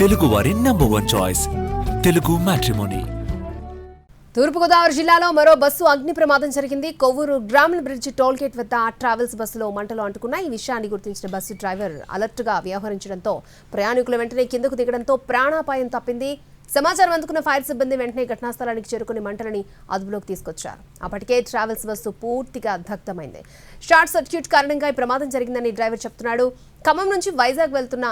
తెలుగువారి number one choice Telugu matrimony Thoorpu Godavari జిల్లాలో మరో బస్సు అగ్ని ప్రమాదం జరిగింది. కొవ్వూరు గ్రామీణ బ్రిడ్జ్ టోల్ గేట్ వద్ద ట్రావెల్స్ బస్సులో మంటలు అంటుకున్న ఈ విషయాన్ని గుర్తించిన బస్సు డ్రైవర్ అలర్ట్గా వ్యవహరించడంతో ప్రయాణికులు వెంటనే కిందకు దిగడంతో ప్రాణాపాయం తప్పింది. సమాచారం అందుకున్న ఫైర్ సిబ్బంది వెంటనే ఘటనా స్థలానికి చేరుకుని మంటలని అదుపులోకి తీసుకొచ్చారు. అప్పటికే ట్రావెల్స్ బస్సు పూర్తిగా దగ్ధమైంది. షార్ట్ సర్క్యూట్ కారణంగా ఈ ప్రమాదం జరిగిందని డ్రైవర్ చెప్తున్నాడు. ఖమ్మం నుంచి వైజాగ్ వెళ్తున్న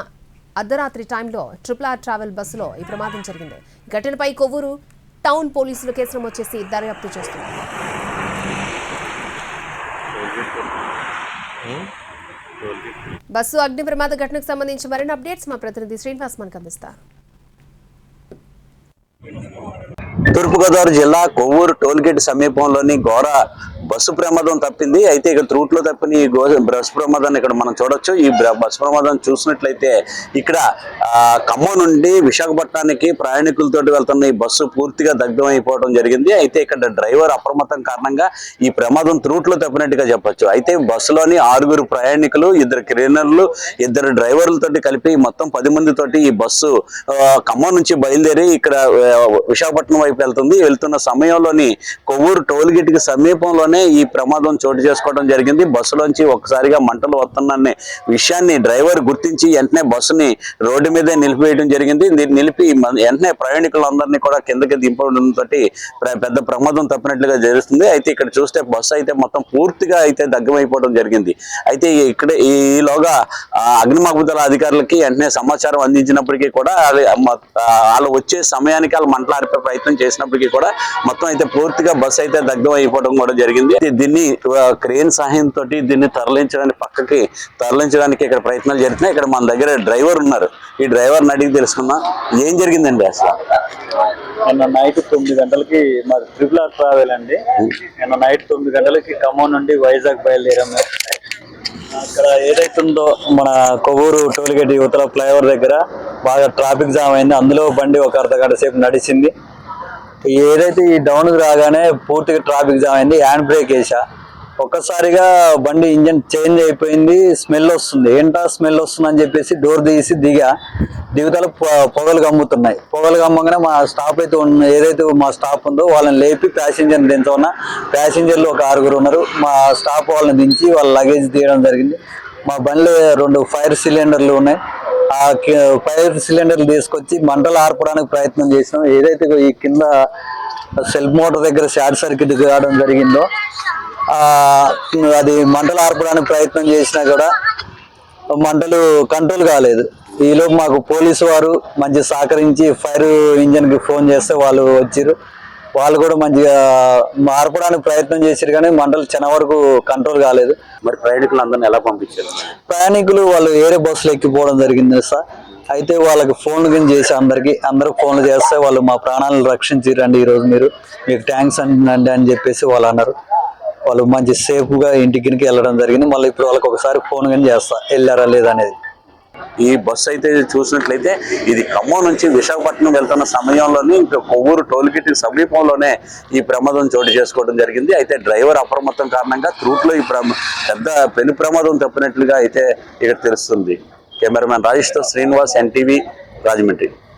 అర్ధరాత్రి టైంలో ట్రిపుల్ ఆర్ ట్రావెల్ బస్సులో ఈ ప్రమాదం జరిగింది. ఘటనపై కొవ్వూరు టౌన్ పోలీసులు కేసు నమోదు చేసి దర్యాప్తు చేస్తున్నారు. బస్సు అగ్ని ప్రమాద ఘటనకు సంబంధించి మరిన్ని అప్డేట్స్ మా ప్రతినిధి శ్రీనివాస్ మనకు అందిస్తారు. తూర్పుగోదావరి జిల్లా కొవ్వూరు టోల్గేట్ సమీపంలోని ఘోర బస్సు ప్రమాదం తప్పింది. అయితే ఇక్కడ త్రూట్లో తప్పిన ఈ గో బస్సు ప్రమాదాన్ని ఇక్కడ మనం చూడొచ్చు. ఈ బస్సు ప్రమాదం చూసినట్లయితే ఇక్కడ ఖమ్మం నుండి విశాఖపట్నానికి ప్రయాణికులతో వెళ్తున్న ఈ బస్సు పూర్తిగా దగ్ధం అయిపోవడం జరిగింది. అయితే ఇక్కడ డ్రైవర్ అప్రమత్తం కారణంగా ఈ ప్రమాదం త్రూట్లో తప్పినట్టుగా చెప్పొచ్చు. అయితే బస్సులోని ఆరుగురు ప్రయాణికులు ఇద్దరు క్లీనర్లు ఇద్దరు డ్రైవర్లతోటి కలిపి మొత్తం పది మంది తోటి ఈ బస్సు ఖమ్మం నుంచి బయలుదేరి ఇక్కడ విశాఖపట్నం వైపు వెళ్తుంది. వెళ్తున్న సమయంలోని కొవ్వూరు టోల్ గేట్కి సమీపంలోనే ఈ ప్రమాదం చోటు చేసుకోవడం జరిగింది. బస్సులోంచి ఒక్కసారిగా మంటలు వస్తున్న విషయాన్ని డ్రైవర్ గుర్తించి వెంటనే బస్సుని రోడ్డు మీదే నిలిపివేయడం జరిగింది. నిలిపి వెంటనే ప్రయాణికులందరినీ కూడా కిందకి దింపడంతో పెద్ద ప్రమాదం తప్పినట్లుగా జరుగుతుంది. అయితే ఇక్కడ చూస్తే బస్సు అయితే మొత్తం పూర్తిగా అయితే దగ్గమైపోవడం జరిగింది. అయితే ఇక్కడ ఈలోగా ఆ, అగ్నిమాపదల అధికారులకి వెంటనే సమాచారం అందించినప్పటికీ కూడా వాళ్ళు వచ్చే సమయానికి వాళ్ళు మంటలు ఆర్పే ప్రయత్నం చేసినప్పటికీ కూడా మొత్తం అయితే పూర్తిగా బస్సు అయితే దగ్ధం అయిపోవడం కూడా జరిగింది. దీన్ని క్రేన్ సహాయంతో దీన్ని తరలించడానికి పక్కకి తరలించడానికి ఇక్కడ ప్రయత్నాలు జరుగుతున్నాయి ఇక్కడ మన దగ్గర డ్రైవర్ ఉన్నారు. ఈ డ్రైవర్ని అడిగి తెలుసుకున్నా ఏం జరిగిందండి అసలు? నిన్న నైట్ తొమ్మిది గంటలకి మాది ట్రిపుల్ ఆర్ ట్రావెల్ అండి. నిన్న నైట్ తొమ్మిది గంటలకి ఖమ్మం నుండి వైజాగ్ బయలుదేరాము. అక్కడ ఏదైతుందో మన కొవ్వూరు టోల్గేట్ యువతల ఫ్లైఓవర్ దగ్గర బాగా ట్రాఫిక్ జామ్ అయింది. అందులో బండి ఒక అర్ధగంట సేపు నడిచింది. ఏదైతే ఈ డౌన్ రాగానే పూర్తిగా ట్రాఫిక్ జామ్ అయింది హ్యాండ్ బ్రేక్ వేసా ఒక్కసారిగా బండి ఇంజన్ చేంజ్ అయిపోయింది స్మెల్ వస్తుంది. ఏంటా స్మెల్ వస్తుంది అని చెప్పేసి డోర్ తీసి దిగా. దిగుతల పొ- పొగలు కమ్ముతున్నాయి. పొగలు కమ్మగానే మా స్టాప్ అయితే ఉన్న ఏదైతే మా స్టాప్ ఉందో వాళ్ళని లేపి ప్యాసింజర్ దించమన్నా. ప్యాసింజర్లు ఒక ఆరుగురు ఉన్నారు. మా స్టాప్ వాళ్ళని దించి వాళ్ళ లగేజ్ తీయడం జరిగింది. మా బండిలో రెండు ఫైర్ సిలిండర్లు ఉన్నాయి. ఆ ఫైర్ సిలిండర్లు తీసుకొచ్చి మంటలు ఆర్పడానికి ప్రయత్నం చేసినాం. ఏదైతే ఈ కింద సెల్ఫ్ మోటార్ దగ్గర షార్ట్ సర్క్యూట్ కావడం జరిగిందో అది మంటలు ఆర్పడానికి ప్రయత్నం చేసినా కూడా మంటలు కంట్రోల్ కాలేదు. ఈలోపు మాకు పోలీసు వారు మంచి సహకరించి ఫైర్ ఇంజన్కి ఫోన్ చేస్తే వాళ్ళు వచ్చారు వాళ్ళు కూడా మంచిగా మార్పడానికి ప్రయత్నం చేశారు కానీ మంటలు చిన్న వరకు కంట్రోల్ కాలేదు. మరి ప్రయాణికులందరినీ ఎలా పంపించారు? ప్రయాణికులు వాళ్ళు వేరే బస్సులు ఎక్కిపోవడం జరిగింది సార్. అయితే వాళ్ళకి ఫోన్లు కింద చేసి అందరికి అందరూ ఫోన్లు చేస్తే వాళ్ళు మా ప్రాణాలను రక్షించారండి ఈరోజు మీరు. మీకు ట్యాంక్స్ అండి అని చెప్పేసి వాళ్ళు అన్నారు. వాళ్ళు మంచి సేఫ్గా ఇంటికి వెళ్ళడం జరిగింది. మళ్ళీ ఇప్పుడు వాళ్ళకి ఒకసారి ఫోన్ కానీ చేస్తా. వెళ్ళారా లేదా అనేది. ఈ బస్సు అయితే చూసినట్లయితే ఇది ఖమ్మం నుంచి విశాఖపట్నం వెళ్తున్న సమయంలోనే ఇంకా కొవ్వూరు టోల్గేట్ సమీపంలోనే ఈ ప్రమాదం చోటు చేసుకోవడం జరిగింది. అయితే డ్రైవర్ అప్రమత్తం కారణంగా త్రూట్లో ఈ పెద్ద పెను ప్రమాదం తప్పినట్లుగా అయితే ఇక్కడ తెలుస్తుంది. కెమెరామెన్ రాజేష్తో శ్రీనివాస్ ఎన్టీవీ రాజమండ్రి.